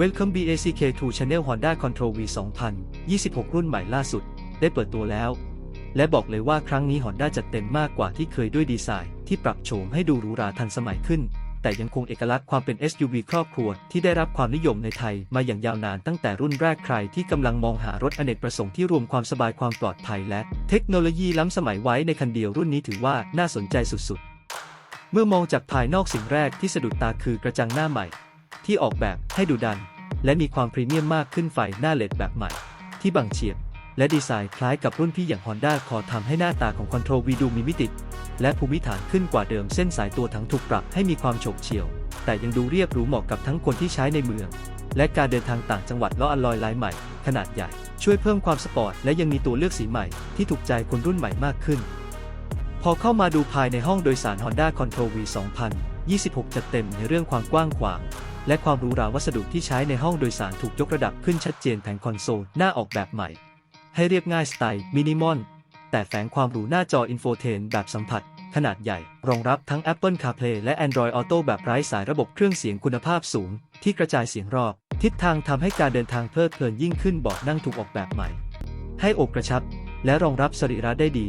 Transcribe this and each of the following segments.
Welcome BACK to Channel Honda Control V 2026 รุ่นใหม่ล่าสุด ได้เปิดตัวแล้ว และบอกเลยว่าครั้งนี้ Honda จัดเต็มมากกว่าที่เคยด้วยดีไซน์ที่ปรับโฉมให้ดูหรูหราทันสมัยขึ้น แต่ยังคงเอกลักษณ์ความเป็น SUV ครอบครัวที่ได้รับความนิยมในไทยมาอย่างยาวนานตั้งแต่รุ่นแรกใครที่กำลังมองหารถอเนกประสงค์ที่รวมความสบายความปลอดภัยและเทคโนโลยีล้ำสมัยไว้ในคันเดียวรุ่นนี้ถือว่าน่าสนใจสุดๆ เมื่อมองจากภายนอกสิ่งแรกที่สะดุดตาคือกระจังหน้าใหม่ที่ออกแบบให้ดูดัน และมีความพรีเมียมมากขึ้นไฟหน้าเลดแบบใหม่ ที่บังเฉียบ และดีไซน์คล้ายกับรุ่นพี่อย่าง Honda ขอทำให้หน้าตาของ Control V ดูมีมิติ และภูมิฐานขึ้นกว่าเดิมเส้นสายตัวถังถูกปรับให้มีความโฉบเฉี่ยว แต่ยังดูเรียบหรูเหมาะกับทั้งคนที่ใช้ในเมือง และการเดินทางต่างจังหวัดล้ออัลลอยลายใหม่ ขนาดใหญ่ ช่วยเพิ่มความสปอร์ตและยังมีตัวเลือกสีใหม่ที่ถูกใจคนรุ่นใหม่มากขึ้น พอเข้ามาดูภายในห้องโดยสาร Honda Control V 2026 จัดเต็มในเรื่องความกว้างขวาง และความหรูหราวัสดุที่ใช้ในห้องโดยสารถูกยกระดับขึ้นชัดเจนแผงคอนโซลหน้าออกแบบใหม่ ให้เรียบง่ายสไตล์มินิมอลแต่แฝงความหรูหน้าจออินโฟเทนแบบสัมผัส ขนาดใหญ่ รองรับทั้ง Apple CarPlay และ Android Auto แบบไร้สายระบบเครื่องเสียงคุณภาพสูง ที่กระจายเสียงรอบ ทิศทางทำให้การเดินทางเพลิดเพลินยิ่งขึ้นเบาะนั่งถูกออกแบบใหม่ ให้อกกระชับ และรองรับสรีระได้ดี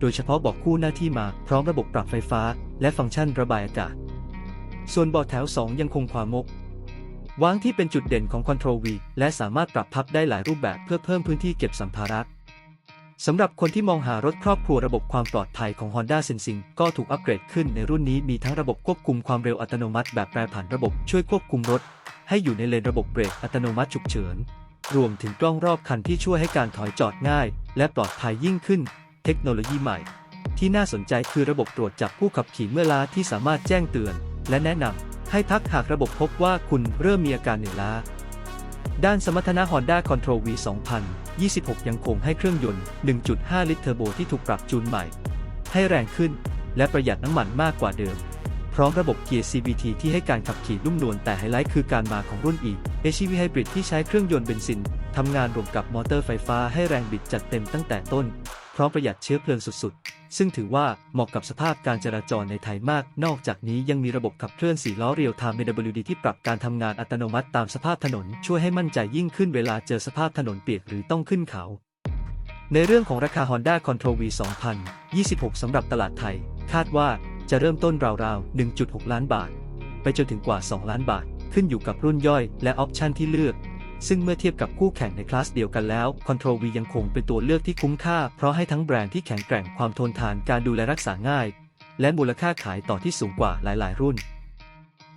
โดยเฉพาะเบาะคู่หน้าที่มาพร้อมระบบปรับไฟฟ้า และฟังก์ชันระบายอากาศส่วนเบาะแถว 2 ยังคงความมก วางที่เป็นจุดเด่นของ Control V และสามารถปรับพับได้หลายรูปแบบเพื่อเพิ่มพื้นที่เก็บสัมภาระสำหรับคนที่มองหารถครอบครัวระบบความปลอดภัยของ Honda Sensing ก็ถูกอัปเกรดขึ้นในรุ่นนี้มีทั้งระบบควบคุมความเร็วอัตโนมัติแบบแปรผันระบบช่วยควบคุมรถ ให้อยู่ในเลนระบบเบรกอัตโนมัติฉุกเฉิน รวมถึงกล้องรอบคันที่ช่วยให้การถอยจอดง่าย และปลอดภัยยิ่งขึ้น เทคโนโลยีใหม่ ที่น่าสนใจคือระบบตรวจจับผู้ขับขี่เมื่อล้าที่สามารถแจ้งเตือน และแนะนำ ให้พักหากระบบพบว่าคุณเริ่มมีอาการเหนื่อยล้า ด้านสมรรถนะ Honda Control V 2026 ยังคงให้เครื่องยนต์ 1.5 ลิตรเทอร์โบที่ถูกปรับจูนใหม่ ให้แรงขึ้น และประหยัดน้ำมันมากกว่าเดิม พร้อมระบบเกียร์ CVT ที่ให้การขับขี่นุ่มนวลแต่ไฮไลท์คือการมาของรุ่น E HEV Hybrid ที่ใช้เครื่องยนต์เบนซินทำงานรวมกับมอเตอร์ไฟฟ้าให้แรงบิดจัดเต็มตั้งแต่ต้น พร้อมประหยัดเชื้อเพลิงสุดๆ ซึ่งถือว่าเหมาะกับสภาพการจราจรในไทยมาก นอกจากนี้ยังมีระบบขับเคลื่อน4ล้อเรียวไทม์ AWD ที่ปรับการทำงานอัตโนมัติตามสภาพถนน ช่วยให้มั่นใจยิ่งขึ้นเวลาเจอสภาพถนนเปียกหรือต้องขึ้นเขา ในเรื่องของราคา Honda Control V 2026 สำหรับตลาดไทย คาดว่าจะเริ่มต้นราวๆ 1.6 ล้านบาท ไปจนถึงกว่า 2 ล้านบาท ขึ้นอยู่กับรุ่นย่อยและออปชันที่เลือก ซึ่งเมื่อเทียบกับคู่แข่งในคลาสเดียวกันแล้ว Control V ยังคงเป็นตัวเลือกที่คุ้มค่า เพราะให้ทั้งแบรนด์ที่แข็งแกร่งความทนทานการดูแลรักษาง่าย และมูลค่าขายต่อที่สูงกว่าหลายๆ รุ่น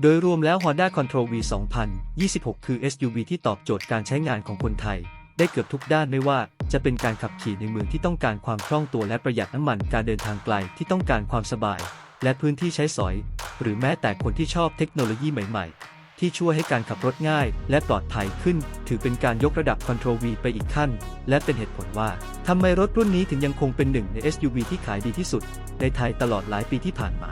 โดยรวมแล้ว Honda Control V 2026 คือ SUV ที่ตอบโจทย์การใช้งานของคนไทย ได้เกือบทุกด้านไม่ว่าจะเป็นการขับขี่ในเมืองที่ต้องการความคล่องตัวและประหยัดน้ำมันการเดินทางไกลที่ต้องการความสบาย และพื้นที่ใช้สอย หรือแม้แต่คนที่ชอบเทคโนโลยีใหม่ ๆ ที่ช่วยให้การขับรถง่าย และปลอดภัยขึ้น ถือเป็นการยกระดับ Control V ไปอีกขั้น และเป็นเหตุผลว่าทำไมรถรุ่นนี้ถึงยังคงเป็นหนึ่งใน SUV ที่ขายดีที่สุด ในไทยตลอดหลายปีที่ผ่านมา